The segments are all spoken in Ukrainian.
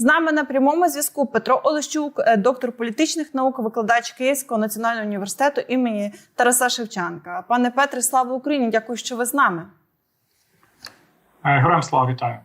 З нами на прямому зв'язку Петро Олещук, е, доктор політичних наук, викладач Київського національного університету імені Тараса Шевченка. Пане Петре, слава Україні! Дякую, що ви з нами. Е, Героям слава вітаю.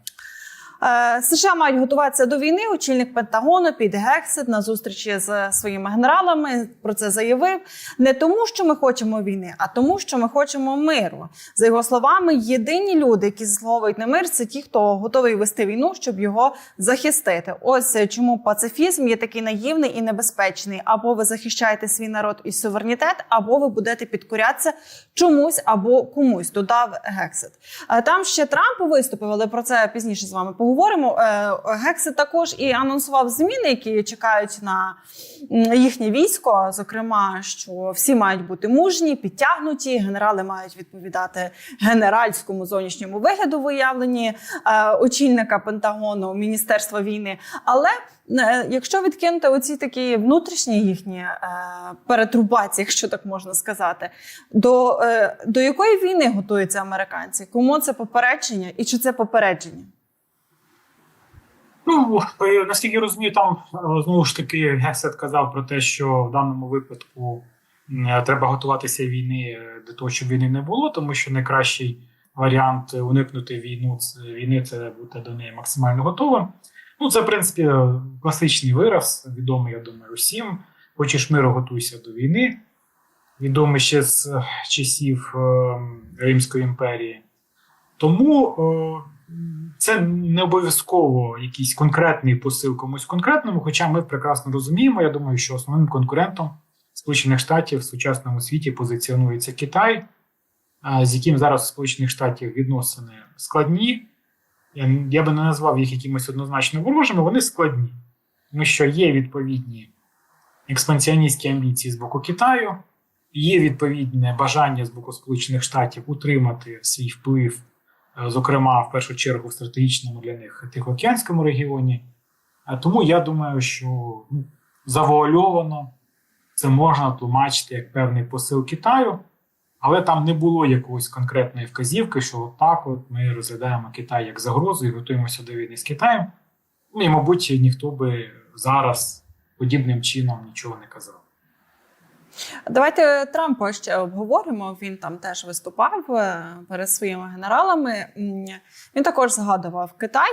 Е, США мають готуватися до війни. Очільник Пентагону під Гексет на зустрічі з своїми генералами про це заявив. Не тому, що ми хочемо війни, а тому, що ми хочемо миру. За його словами, єдині люди, які заслуговують на мир, це ті, хто готовий вести війну, щоб його захистити. Ось чому пацифізм є такий наївний і небезпечний. Або ви захищаєте свій народ і суверенітет, або ви будете підкорятися чомусь або комусь. Додав Гексет. Е, Там ще Трамп виступив, але про це пізніше з вами поговоримо. Е, Гексет також і анонсував зміни, які чекають на їхнє військо. Зокрема, що всі мають бути мужні, підтягнуті. Генерали мають відповідати генеральському зовнішньому вигляду виявленні е, очільника Пентагону, Міністерства війни. Але е, якщо відкинути оці такі внутрішні їхні перетрубації, якщо так можна сказати, до, до якої війни готуються американці? Кому це попередження і чи це попередження? Ну е, наскільки я розумію, там е, знову ж таки Гесет казав про те, що в даному випадку е, треба готуватися війни для того, щоб війни не було, тому що найкращий варіант уникнути війну війни це бути до неї максимально готовим. Ну, це в принципі класичний вираз, відомий, я думаю, усім. Хочеш миру, готуйся до війни. Відомий ще з часів е, Римської імперії. Тому це не обов'язково якийсь конкретний посил комусь конкретному, хоча ми прекрасно розуміємо. Я думаю, що основним конкурентом Сполучених Штатів в сучасному світі позиціонується Китай, з яким зараз у Сполучених Штатів відносини складні. Я, би не назвав їх якимось однозначно ворожими, вони складні, тому що є відповідні експансіоністські амбіції з боку Китаю, є відповідне бажання з боку Сполучених Штатів утримати свій вплив зокрема в першу чергу в стратегічному для них Тихоокеанському регіоні. Тому я думаю, що ну, завуальовано це можна тлумачити як певний посил Китаю, але там не було якоїсь конкретної вказівки, що отак от ми розглядаємо Китай як загрозу і готуємося до війни з Китаєм. Ну і, мабуть, ніхто би зараз подібним чином нічого не казав. Давайте Трампа ще обговоримо. Він там теж виступав е, перед своїми генералами. Він також згадував Китай.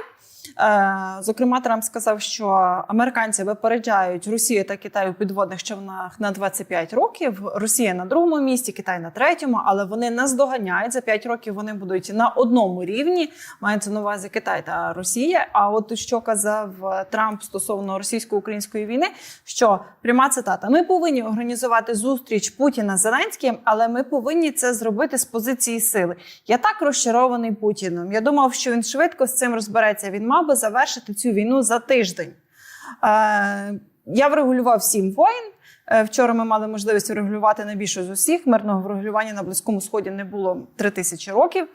Е, Зокрема, Трамп сказав, що американці випереджають Росію та Китай у підводних човнах на 25 років. Росія на другому місці, Китай на третьому, але вони нас доганяють за 5 років. Вони будуть на одному рівні. Мається на увазі Китай та Росія. А от що казав Трамп стосовно російсько-української війни, що пряма цитата: ми повинні організувати зустріч Путіна з Зеленським, але ми повинні це зробити з позиції сили. Я так розчарований Путіном. Я думав, що він швидко з цим розбереться. Він мав би завершити цю війну за тиждень. Е, я врегулював сім воїн. Е, Вчора ми мали можливість врегулювати найбільше з усіх. Мирного врегулювання на Близькому Сході не було три тисячі років.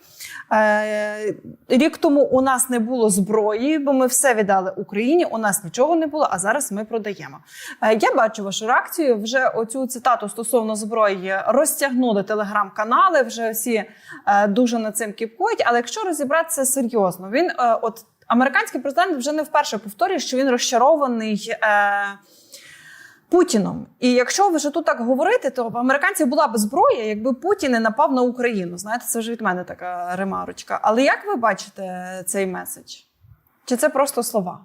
Е, Рік тому у нас не було зброї, бо ми все віддали Україні. У нас нічого не було, а зараз ми продаємо. Е, Я бачу вашу реакцію. Вже оцю цитату стосовно зброї розтягнули телеграм-канали. Вже всі дуже над цим кіпкують. Але якщо розібратися серйозно, він от американський президент вже не вперше повторює, що він розчарований. Путіном. І якщо вже тут так говорити, то в американців була б зброя, якби Путін не напав на Україну. Знаєте, це вже від мене така ремарочка. Але як ви бачите цей меседж? Чи це просто слова?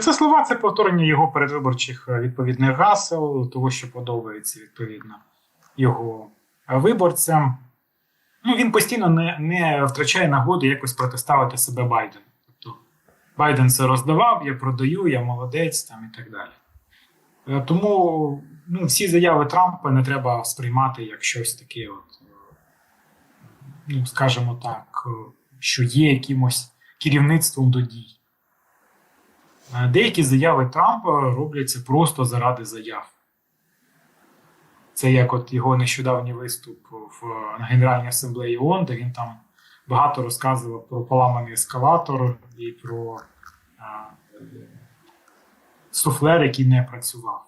Це слова, це повторення його передвиборчих е, відповідних гасел, того, що подобається відповідно його е, виборцям. Ну, він постійно не, не втрачає нагоди якось протиставити себе Байдену. Тобто Байден це роздавав, я продаю, я молодець там і так далі. Е, Тому ну, всі заяви Трампа не треба сприймати як щось таке, от, е, ну, скажімо так, е, що є якимось керівництвом до дій. Деякі заяви Трампа робляться просто заради заяв. Це як от його нещодавній виступ в Генеральній асамблеї ООН, де він там багато розказував про поламаний ескалатор і про суфлер, який не працював.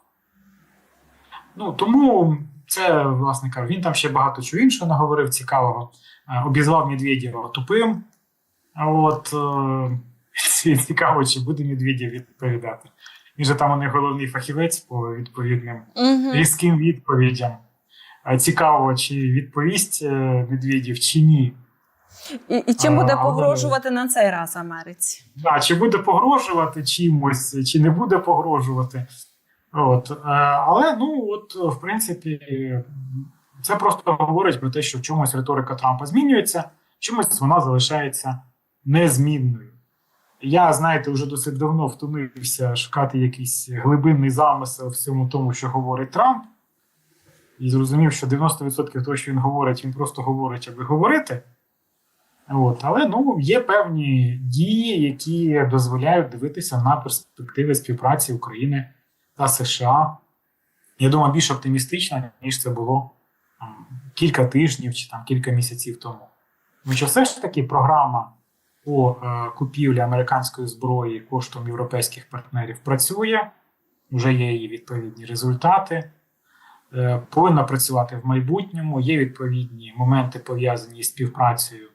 Ну, тому це, власне кажучи, він там ще багато чого іншого наговорив цікавого. Е, Обізвав Медведєва тупим. А от е, Цікаво, чи буде Медведєв відповідати. Він же там у них головний фахівець по відповідним Угу. різким відповідям. Цікаво, чи відповість е, Медведєв, чи ні. І, і чим буде А, але- погрожувати на цей раз Америці? Да, чи буде погрожувати чимось, чи не буде погрожувати. От. е, Але ну, от, в принципі, це просто говорить про те, що в чомусь риторика Трампа змінюється, чомусь вона залишається незмінною. Я, знаєте, вже досить давно втомився шукати якийсь глибинний замисел в цьому тому, що говорить Трамп, і зрозумів, що 90% того, що він говорить, він просто говорить, аби говорити. От, але ну, є певні дії, які дозволяють дивитися на перспективи співпраці України та США. Я думаю, більш оптимістично, ніж це було там, кілька тижнів чи там кілька місяців тому. Що все ж таки програма по е, купівлі американської зброї коштом європейських партнерів працює, вже є її відповідні результати. Е, повинна працювати в майбутньому. Є відповідні моменти пов'язані з співпрацею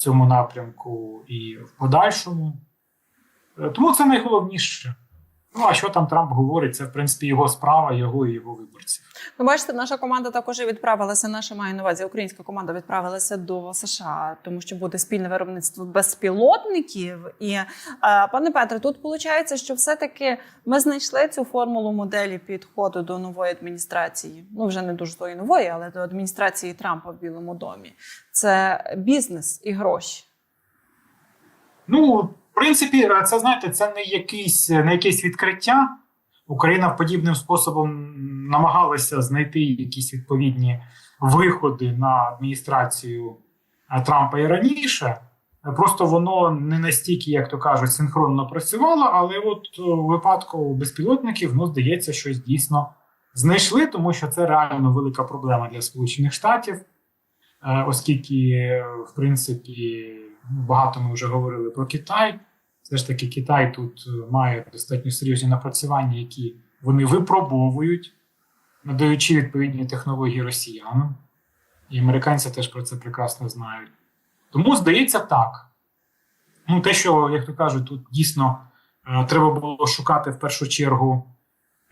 цьому напрямку і в подальшому. Е, Тому це найголовніше. Ну, а що там Трамп говорить, це в принципі його справа, його і його виборців. Ну, бачите, наша команда також відправилася. Наша має на увазі, українська команда відправилася до США, тому що буде спільне виробництво безпілотників. І е, пане Петре, тут виходить, що все-таки ми знайшли цю формулу моделі підходу до нової адміністрації. Ну вже не дуже тої нової, але до адміністрації Трампа в Білому домі. Це бізнес і гроші. Ну, принципі, це знаєте, це не якийсь, не якесь відкриття. Україна подібним способом намагалася знайти якісь відповідні виходи на адміністрацію е, Трампа і раніше. Просто воно не настільки, як то кажуть, синхронно працювало, але от е, у випадку безпілотників, ну, здається, щось дійсно знайшли, тому що це реально велика проблема для Сполучених Штатів, Е, оскільки, в принципі, багато ми вже говорили про Китай. Все ж таки, Китай тут е, має достатньо серйозні напрацювання, які вони випробовують, надаючи відповідні технології росіянам. І американці теж про це прекрасно знають. Тому здається так. Ну, те, що, як то кажуть, тут дійсно е, треба було шукати в першу чергу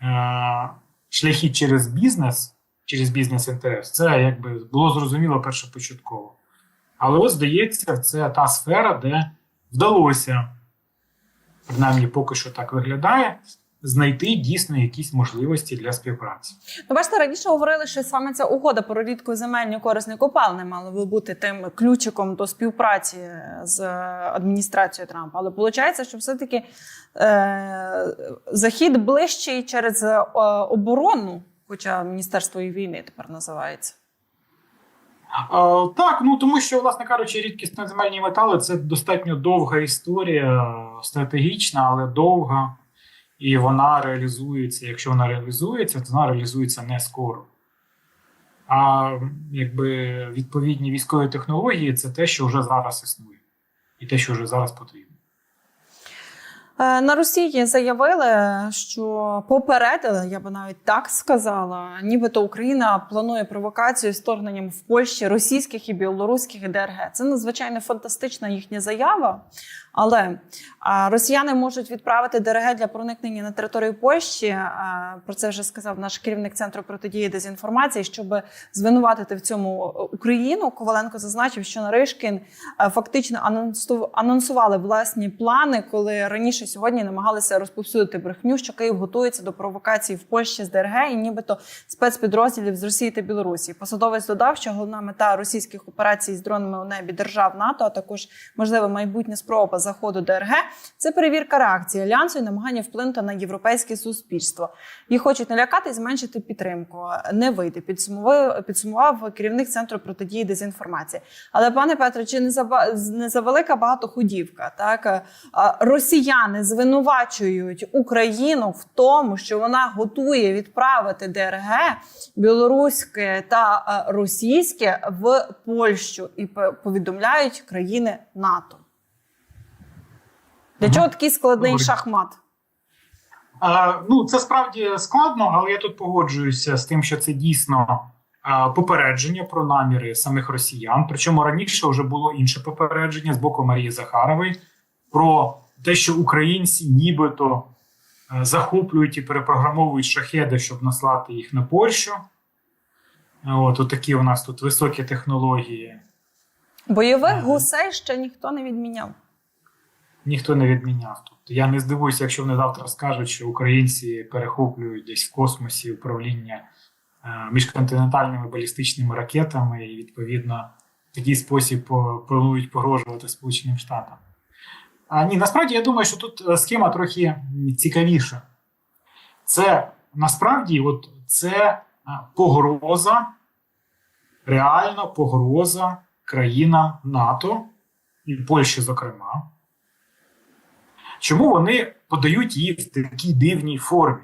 е, шляхи через бізнес, через бізнес-інтерес, це якби було зрозуміло першопочатково. Але от здається, це та сфера, де вдалося, принаймні поки що так виглядає, знайти дійсно якісь можливості для співпраці. Ну, бачите, раніше говорили, що саме ця угода про рідкоземельні корисні копалини мала би бути тим ключиком до співпраці з адміністрацією Трампа. Але виходить, що все-таки е, захід ближчий через е, оборону, хоча Міністерство війни тепер називається. А, так, ну тому що, власне кажучи, рідкісні земельні метали це достатньо довга історія, стратегічна, але довга. І вона реалізується. Якщо вона реалізується, то вона реалізується не скоро. А якби відповідні військові технології це те, що вже зараз існує, і те, що вже зараз потрібно. Е, На Росії заявили, що попередили, я би навіть так сказала, нібито Україна планує провокацію з вторгненням в Польщі російських і білоруських ДРГ. Це надзвичайно фантастична їхня заява. Але росіяни можуть відправити ДРГ для проникнення на територію Польщі. Про це вже сказав наш керівник центру протидії дезінформації. Щоб звинуватити в цьому Україну, Коваленко зазначив, що Наришкін а, фактично анонсу- анонсували власні плани, коли раніше сьогодні намагалися розповсюдити брехню, що Київ готується до провокації в Польщі з ДРГ і нібито спецпідрозділів з Росії та Білорусі. Посадовець додав, що головна мета російських операцій з дронами у небі держав НАТО, а також можливо майбутня спроба заходу ДРГ це перевірка реакції альянсу і намагання вплинути на європейське суспільство. Їх хочуть налякати і зменшити підтримку. Не вийде. Підсумував, підсумував керівник центру протидії дезінформації. Але пане Петре, чи не за не завелика багатоходівка? Так росіяни звинувачують Україну в тому, що вона готує відправити ДРГ білоруське та російське в Польщу і повідомляють країни НАТО. Для Ага. чого такий складний Добре. шахмат? А, ну, це справді складно, але я тут погоджуюся з тим, що це дійсно а, попередження про наміри самих росіян. Причому раніше вже було інше попередження з боку Марії Захарової про те, що українці нібито е, захоплюють і перепрограмовують шахеди, щоб наслати їх на Польщу. От, от такі у нас тут високі технології. Бойових гусей ще ніхто не відміняв. Ніхто не відміняв тут. Я не здивуюся, якщо вони завтра скажуть, що українці перехоплюють десь в космосі управління е, міжконтинентальними балістичними ракетами, і відповідно в такий спосіб планують погрожувати Сполученим Штатам. А ні, насправді я думаю, що тут е, схема трохи цікавіша. Це насправді от, це е, погроза, реальна погроза країнам НАТО і Польщі, зокрема. Чому вони подають її в такій дивній формі?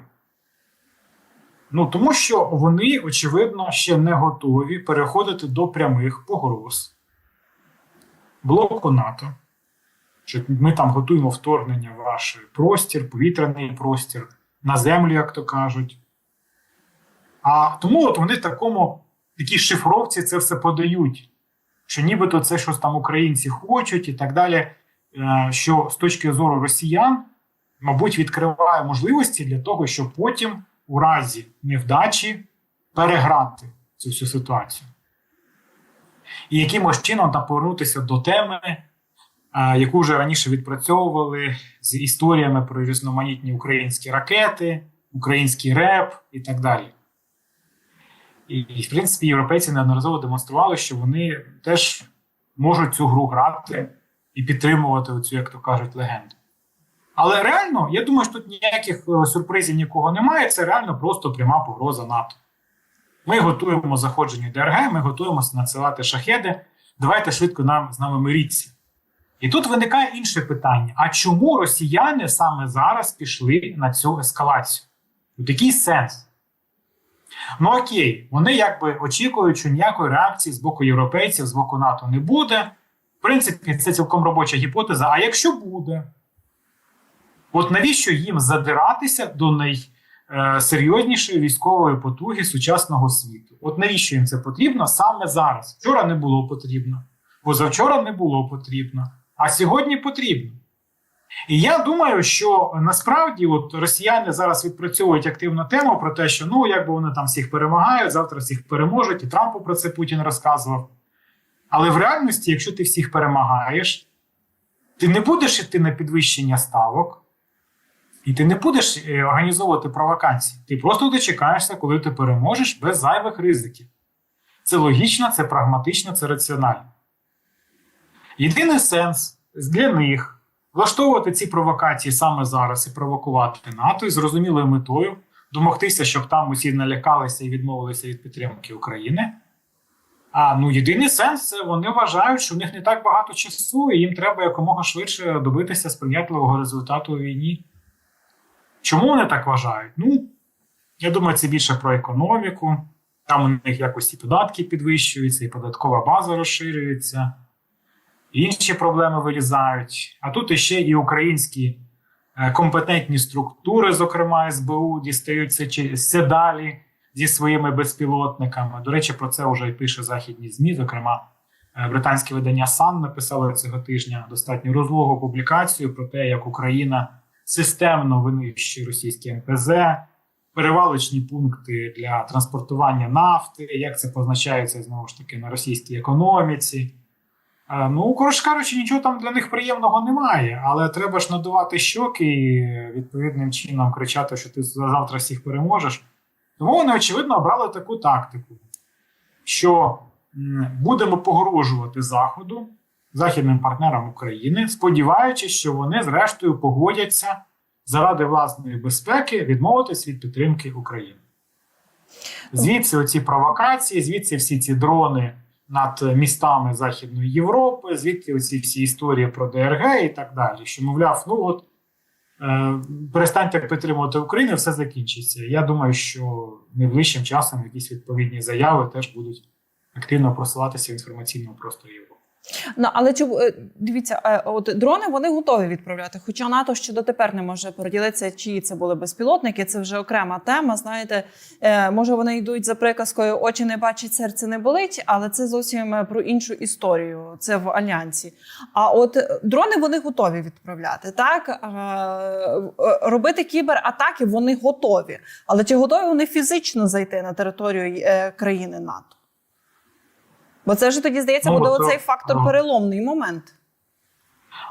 Ну, тому що вони, очевидно, ще не готові переходити до прямих погроз блоку НАТО. Що ми там готуємо вторгнення в ваш простір, повітряний простір, на землю, як то кажуть. А тому от вони такому, такій шифровці це все подають. Що нібито це щось там українці хочуть і так далі що з точки зору росіян, мабуть, відкриває можливості для того, щоб потім, у разі невдачі, переграти цю всю ситуацію. І якимось чином там повернутися до теми, е, яку вже раніше відпрацьовували з історіями про різноманітні українські ракети, український реп і так далі. І, в принципі, європейці неодноразово демонстрували, що вони теж можуть цю гру грати і підтримувати оцю, як то кажуть, легенду. Але реально, я думаю, що тут ніяких е, сюрпризів нікого немає. Це реально просто пряма погроза НАТО. Ми готуємо заходження ДРГ, ми готуємося надсилати шахеди. Давайте швидко нам з нами миріться. І тут виникає інше питання: а чому росіяни саме зараз пішли на цю ескалацію? От який сенс? Ну окей, вони якби очікують, що ніякої реакції з боку європейців, з боку НАТО не буде. Принципі, це цілком робоча гіпотеза. А якщо буде, от навіщо їм задиратися до найсерйознішої військової потуги сучасного світу? От навіщо їм це потрібно саме зараз? Вчора не було потрібно, позавчора не було потрібно, а сьогодні потрібно. І я думаю, що насправді от росіяни зараз відпрацьовують активну тему про те, що ну якби вони там всіх перемагають, завтра всіх переможуть, і Трампу про це Путін розказував. Але в реальності, якщо ти всіх перемагаєш, ти не будеш йти на підвищення ставок, і ти не будеш е, організовувати провокації. Ти просто дочекаєшся, коли ти переможеш без зайвих ризиків. Це логічно, це прагматично, це раціонально. Єдиний сенс для них влаштовувати ці провокації саме зараз і провокувати НАТО із зрозумілою метою, домогтися, щоб там усі налякалися і відмовилися від підтримки України. А ну єдиний сенс вони вважають, що в них не так багато часу, і їм треба якомога швидше добитися сприятливого результату у війні. Чому вони так вважають? Ну, я думаю, це більше про економіку. Там у них якось і податки підвищуються, і податкова база розширюється, і інші проблеми вилізають. А тут іще і українські е, компетентні структури, зокрема СБУ, дістаються все далі зі своїми безпілотниками. До речі, про це вже і пише західні ЗМІ. Зокрема, е, британське видання Сан написало цього тижня достатньо розлогу публікацію про те, як Україна системно винищує російські НПЗ, перевалочні пункти для транспортування нафти, як це позначається знову ж таки на російській економіці. Е, Ну, коротше кажучи, нічого там для них приємного немає, але треба ж надувати щоки і відповідним чином кричати, що ти завтра всіх переможеш. Тому вони, очевидно, обрали таку тактику, що будемо погрожувати Заходу, західним партнерам України, сподіваючись, що вони, зрештою, погодяться заради власної безпеки відмовитись від підтримки України. Звідси оці провокації, звідси всі ці дрони над містами Західної Європи, звідки оці всі історії про ДРГ і так далі. Що, мовляв, ну от перестаньте підтримувати Україну, все закінчиться. Я думаю, що найближчим часом якісь відповідні заяви теж будуть активно просуватися в інформаційному просторі. Ну, але чи е, дивіться, е, от дрони вони готові відправляти. Хоча НАТО ще дотепер не може поділитися, чиї це були безпілотники. Це вже окрема тема. Знаєте, е, може вони йдуть за приказкою очі не бачать, серце не болить, але це зовсім про іншу історію. Це в альянсі. А от дрони вони готові відправляти. Так робити кібератаки вони готові. Але чи готові вони фізично зайти на територію країни НАТО? Бо це вже тоді здається, Ну, буде то- оцей фактор переломний момент.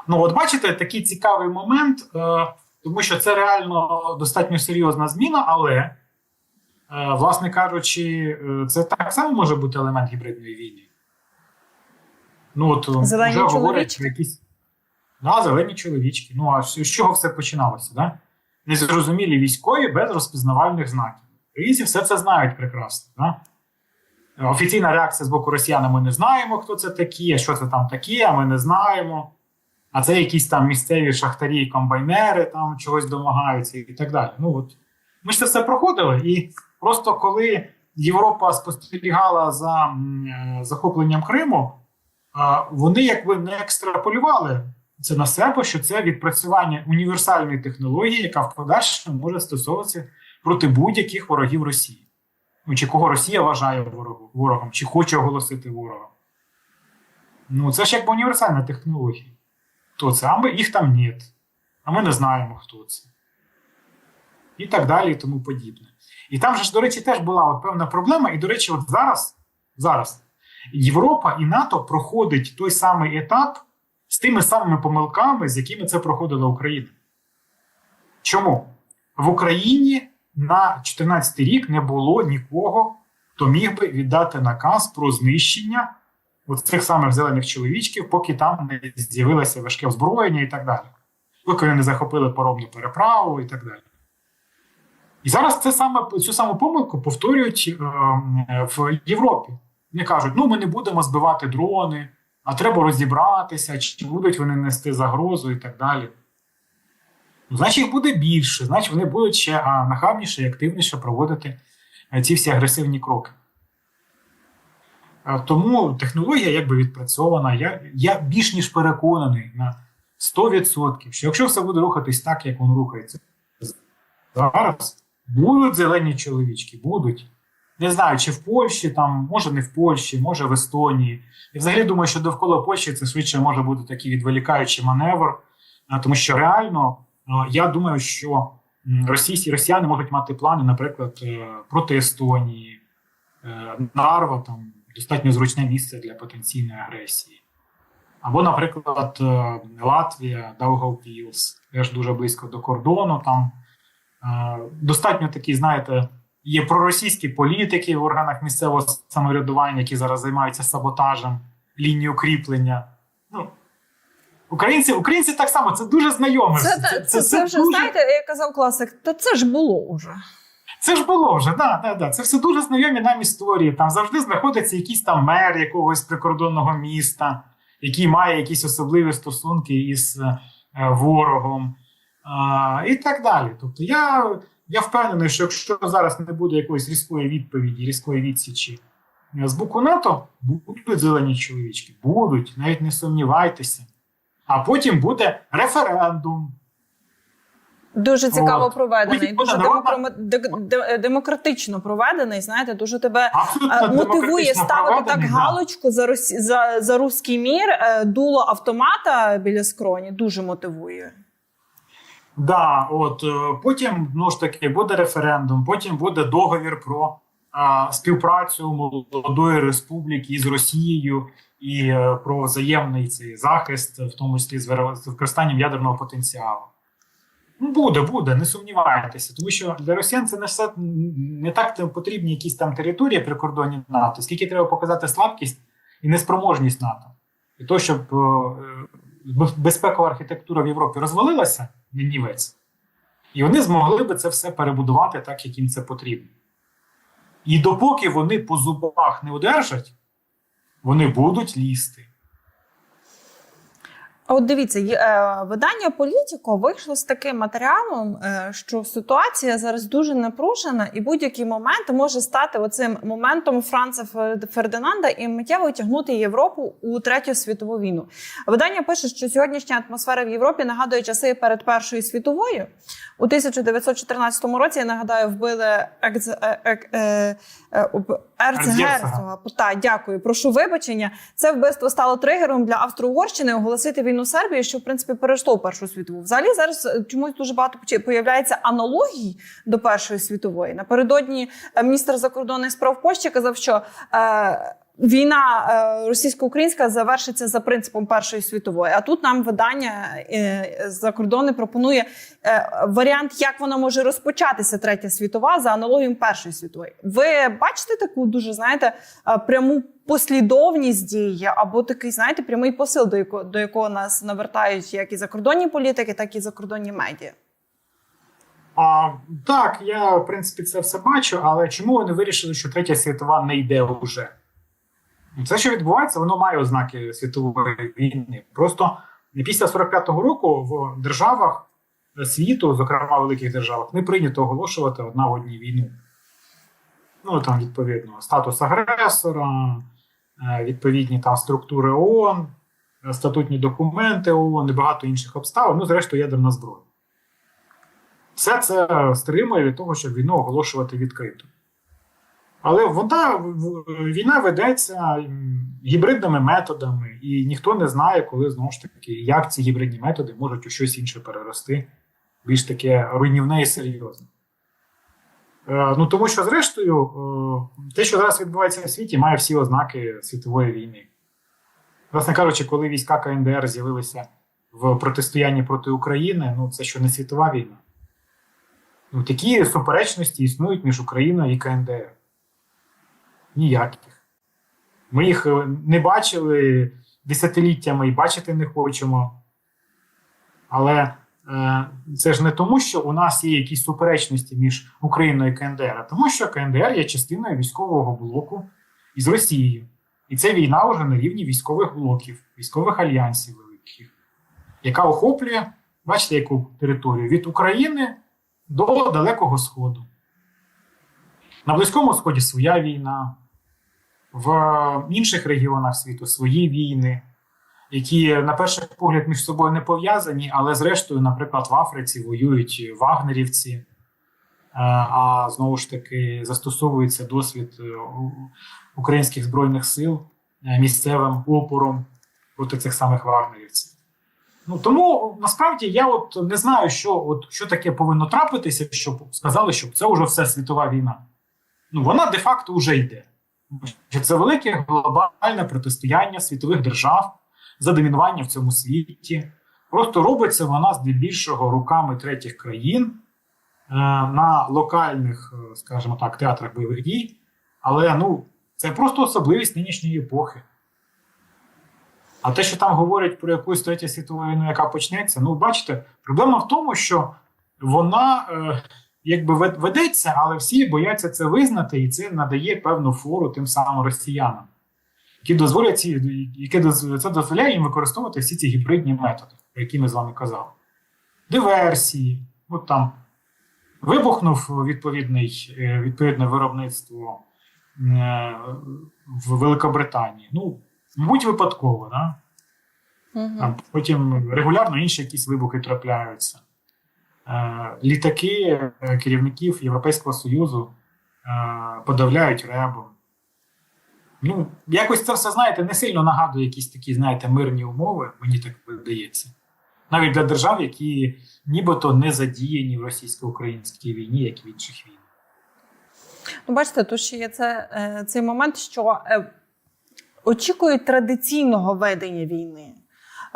Ну, от бачите, такий цікавий момент, е, тому що це реально достатньо серйозна зміна, але, е, власне кажучи, е, це так само може бути елемент гібридної війни. Ну, от е, Зелені вже говорять чоловічки? про якісь. Да, зелені чоловічки. Ну, а з чого все починалося? Да? Незрозумілі військові без розпізнавальних знаків. Українці все це знають прекрасно. Да? Офіційна реакція з боку росіян ми не знаємо, хто це такі, що це там таке, а ми не знаємо. А це якісь там місцеві шахтарі комбайнери там чогось домагаються і так далі. Ну от ми ж це все проходили, і просто коли Європа спостерігала за е, захопленням Криму, вони якби не екстраполювали це на себе, що це відпрацювання універсальної технології, яка в подальшому може стосовуватися проти будь-яких ворогів Росії. Чи кого Росія вважає ворогом, чи хоче оголосити ворогом. Ну, це ж якби універсальна технологія. Хто це? А ми їх там нет. А ми не знаємо, хто це. І так далі, і тому подібне. І там же ж, до речі, теж була от певна проблема. І, до речі, от зараз, зараз Європа і НАТО проходить той самий етап з тими самими помилками, з якими це проходила Україна. Чому? В Україні на 2014 рік не було нікого, хто міг би віддати наказ про знищення цих самих зелених чоловічків, поки там не з'явилося важке озброєння і так далі. Поки вони не захопили поробну переправу і так далі. І зараз це саме, цю саму помилку повторюють е, в Європі. Вони кажуть, ну ми не будемо збивати дрони, а треба розібратися, чи будуть вони нести загрозу і так далі. Значить, їх буде більше, значить, вони будуть ще нахабніше і активніше проводити е, ці всі агресивні кроки. Е, Тому технологія якби відпрацьована. Я, я більш ніж переконаний на 100%, що якщо все буде рухатись так, як воно рухається зараз, будуть зелені чоловічки, будуть. Не знаю, чи в Польщі, там, може не в Польщі, може в Естонії. І взагалі думаю, що довкола Польщі це швидше може бути такий відволікаючий маневр, тому що реально я думаю, що російські росіяни можуть мати плани, наприклад, е, проти Естонії, Е, Нарва там достатньо зручне місце для потенційної агресії. Або, наприклад, е, Латвія, Даугавпілс, теж дуже близько до кордону. Там е, достатньо такі, знаєте, є проросійські політики в органах місцевого самоврядування, які зараз займаються саботажем лінії укріплення. Ну, українці, українці так само, це дуже знайоме. Це, все. це, це, це вже дуже- знаєте, як казав класик, та це ж було уже. Це ж було вже, да, да, да. Це все дуже знайомі нам історії. Там завжди знаходиться якийсь там мер якогось прикордонного міста, який має якісь особливі стосунки із е, ворогом а, і так далі. Тобто я, я впевнений, що якщо зараз не буде якоїсь різкої відповіді, різкої відсічі е, з боку НАТО, будуть зелені чоловічки, будуть, навіть не сумнівайтеся. А потім буде референдум. Дуже цікаво От. проведений, Потім дуже народна- демократично проведений. Знаєте, дуже тебе Абсолютно е, мотивує ставити так галочку за росі... за, за руський мір, е, дуло автомата біля скроні. Дуже мотивує. Да, от е, потім ну ж таки буде референдум, потім буде договір про а, співпрацю молодої республіки з Росією і е, про взаємний цей захист, в тому числі з використанням ядерного потенціалу. Ну, буде, буде, не сумнівайтеся, тому що для росіян це не все не так потрібні якісь там території при кордоні НАТО, скільки треба показати слабкість і неспроможність НАТО. І то, щоб е, безпекова архітектура в Європі розвалилася на нівець, і вони змогли би це все перебудувати так, як їм це потрібно. І допоки вони по зубах не одержать, вони будуть лізти. А От дивіться, е, видання Політіко вийшло з таким матеріалом, е, що ситуація зараз дуже напружена, і будь-який момент може стати оцим моментом Франца Фер- Фердинанда і миттєво тягнути Європу у третю світову війну. Видання пише, що сьогоднішня атмосфера в Європі нагадує часи перед Першою світовою. У 1914 році, я нагадаю, вбили е, ерцгерцога. Так, дякую, прошу вибачення. Це вбивство стало тригером для Австро-Угорщини оголосити війну Сербії, що в принципі перейшло в Першу світову. Взагалі зараз е, чомусь дуже багато появляється аналогій до Першої світової. Напередодні е, міністр закордонних справ Польщі казав, що е, війна е, російсько-українська завершиться за принципом Першої світової. А тут нам видання е, закордонне пропонує е, варіант, як вона може розпочатися третя світова за аналогією Першої світової. Ви бачите таку дуже знаєте пряму послідовність дій або такий, знаєте, прямий посил, до якого до якого нас навертають як і закордонні політики, так і закордонні медіа. А, так, я в принципі це все бачу, але чому вони вирішили, що третя світова не йде уже? Це, що відбувається, воно має ознаки світової війни. Просто після 45-го року в державах світу, зокрема в великих державах, не прийнято оголошувати одна в одній війну. Ну там відповідно статус агресора, е, відповідні там структури ООН, статутні документи ООН і багато інших обставин. Ну, зрештою, ядерна зброя. Все це стримує від того, щоб війну оголошувати відкрито. Але вона, війна ведеться гібридними методами, і ніхто не знає, коли знову ж таки, як ці гібридні методи можуть у щось інше перерости, більш таке руйнівне і серйозне. Е, ну тому що, зрештою, е, те, що зараз відбувається в світі, має всі ознаки світової війни. Власне кажучи, коли війська КНДР з'явилися в протистоянні проти України, ну це що не світова війна. Ну, такі суперечності існують між Україною і КНДР. Ніяких. Ми їх е, не бачили десятиліттями і бачити не хочемо. Але е, це ж не тому, що у нас є якісь суперечності між Україною і КНДР, а тому, що КНДР є частиною військового блоку із Росією. І це війна вже на рівні військових блоків, військових альянсів великих, яка охоплює, бачите, яку територію від України до Далекого Сходу. На Близькому Сході своя війна, в інших регіонах світу свої війни, які на перший погляд між собою не пов'язані, але зрештою, наприклад, в Африці воюють вагнерівці, е, а знову ж таки застосовується досвід е, українських збройних сил е, місцевим опором проти цих самих вагнерівців. Ну тому насправді я от не знаю, що от що таке повинно трапитися, щоб сказали, що це вже все світова війна. Ну вона де-факто вже йде. Це велике глобальне протистояння світових держав за домінування в цьому світі. Просто робиться вона здебільшого руками третіх країн е, на локальних, е, скажімо так, театрах бойових дій. Але ну, це просто особливість нинішньої епохи. А те, що там говорять про якусь третю світову війну, яка почнеться, ну бачите, проблема в тому, що вона е, якби ведеться, але всі бояться це визнати, і це надає певну фору тим самим росіянам, які дозволять ці, які це дозволяє їм використовувати всі ці гібридні методи, про які ми з вами казали. Диверсії, от там вибухнув відповідний, е, відповідне виробництво е, в Великобританії. Ну, мабуть, випадково, да? Там потім регулярно інші якісь вибухи трапляються. Літаки е, керівників Європейського Союзу е, подавляють ребом. Ну, якось це все, знаєте, не сильно нагадує якісь такі, знаєте, мирні умови, мені так видається. Навіть для держав, які нібито не задіяні в російсько-українській війні, як і в інших війнах. Ну, бачите, тут ще є це, е, цей момент, що очікують традиційного ведення війни.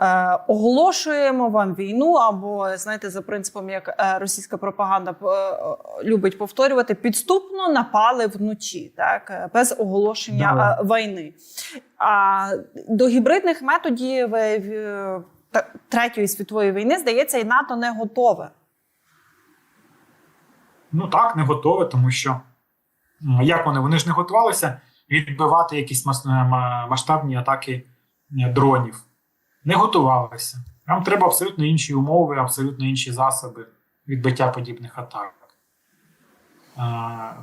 Е, оголошуємо вам війну, або знаєте, за принципом, як е, російська пропаганда е, любить повторювати, підступно напали вночі, так без оголошення Да. війни. А до гібридних методів третьої світової війни здається, і НАТО не готове. Ну так, не готове, тому що як вони? Вони ж не готувалися відбивати якісь мас- масштабні атаки дронів. Не готувалася. Нам треба абсолютно інші умови, абсолютно інші засоби відбиття подібних атак. Е,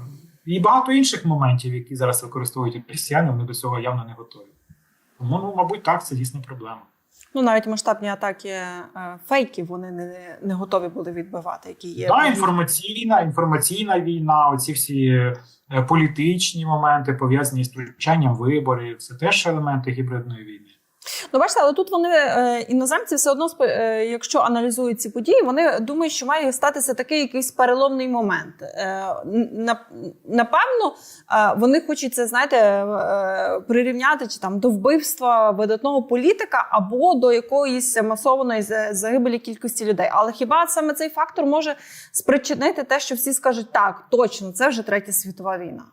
І багато інших моментів, які зараз використовують росіяни, вони до цього явно не готові. Тому, ну, мабуть, так, це дійсно проблема. Ну, навіть масштабні атаки е, фейків вони не, не готові були відбивати, які є. Да, інформаційна, інформаційна війна, оці всі е, політичні моменти пов'язані з втручанням виборів, це теж елементи гібридної війни. Ну, бачите, але тут вони е, іноземці все одно, е, якщо аналізують ці події, вони думають, що має статися такий якийсь переломний момент. Е, напевно, вони хочуть це, знаєте, прирівняти чи там до вбивства видатного політика або до якоїсь масованої загибелі кількості людей. Але хіба саме цей фактор може спричинити те, що всі скажуть так, точно, це вже третя світова війна?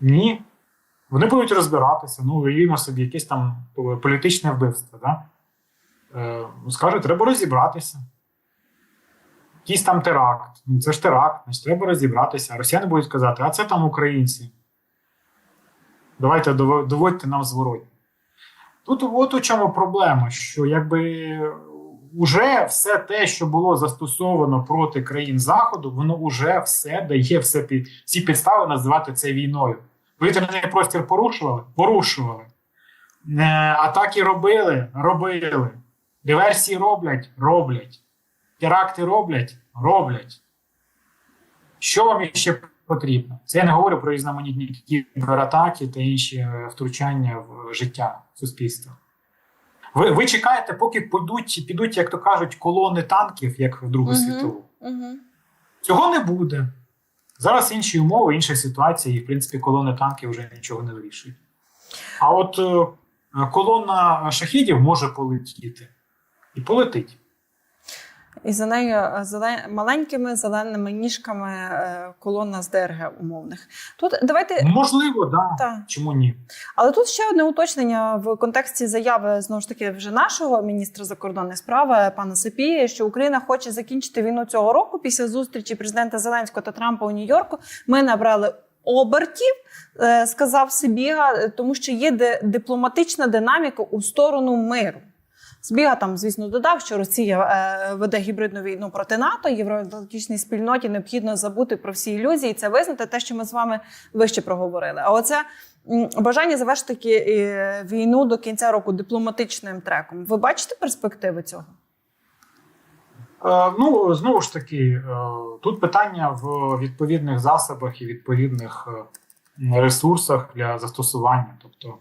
Ні. Вони будуть розбиратися. Ну, уявімо собі, якесь там політичне вбивство. Да? Е, скажуть, треба розібратися. Якийсь там теракт. Ну, це ж теракт, значить, треба розібратися. А росіяни будуть казати, а це там українці. Давайте доводьте нам зворотні. Тут от у чому проблема, що якби уже все те, що було застосовано проти країн Заходу, воно вже все дає все під, всі підстави називати це війною. Повітряний простір порушували? Порушували. Е, атаки робили? Робили. Диверсії роблять? Роблять. Теракти роблять? Роблять. Що вам ще потрібно? Це я не говорю про різноманітні кібератаки та інші е, втручання в життя суспільства. Ви, ви чекаєте, поки підуть, підуть, як то кажуть, колони танків, як в Другу Мгм. світову. Угу. Цього не буде. Зараз інші умови, інша ситуація, і в принципі колони танків вже нічого не вирішують. А от е, колона шахідів може полетіти і полетить. І за нею е, зеле- маленькими зеленими ніжками е, колона з ДРГ умовних. Тут давайте Можливо, да. Так. Чому ні? Але тут ще одне уточнення в контексті заяви знову ж таки вже нашого міністра закордонних справ пана Сапії, що Україна хоче закінчити війну цього року після зустрічі президента Зеленського та Трампа у Нью-Йорку. Ми набрали обертів, е, сказав Сибіга, е, тому що є дипломатична динаміка у сторону миру. Збіга там, звісно, додав, що Росія е, веде гібридну війну проти НАТО. Євроатлантичній спільноті необхідно забути про всі ілюзії, це визнати те, що ми з вами вище проговорили. А оце бажання завершити е, війну до кінця року дипломатичним треком. Ви бачите перспективи цього? Е, ну, знову ж таки, тут питання в відповідних засобах і відповідних ресурсах для застосування. Тобто,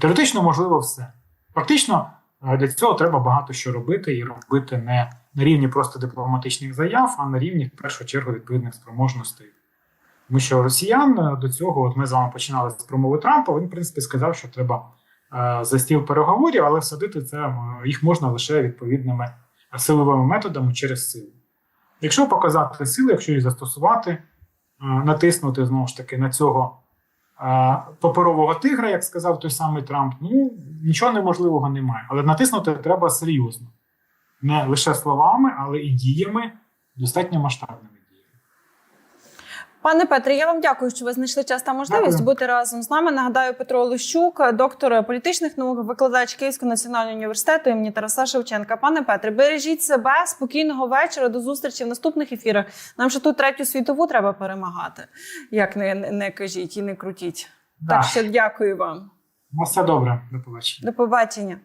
теоретично можливо все. Практично для цього треба багато що робити, і робити не на рівні просто дипломатичних заяв, а на рівні, в першу чергу, відповідних спроможностей. Тому що росіян е, до цього, от ми з вами починали з промови Трампа, він, в принципі, сказав, що треба е, за стіл переговорів, але всадити це е, їх можна лише відповідними силовими методами через силу. Якщо показати силу, якщо її застосувати, е, натиснути знову ж таки на цього е, паперового тигра, як сказав той самий Трамп, ну нічого неможливого немає. Але натиснути треба серйозно. Не лише словами, але і діями, достатньо масштабними діями. Пане Петре, я вам дякую, що ви знайшли час та можливість Дякую. бути разом з нами. Нагадаю, Петро Лищук, доктор політичних наук, викладач Київського національного університету імені Тараса Шевченка. Пане Петре, бережіть себе, спокійного вечора, до зустрічі в наступних ефірах. Нам ще тут третю світову треба перемагати. Як не, не кажіть і не крутіть. Да. Так що дякую вам. Ну, все добре, до побачення. До побачення.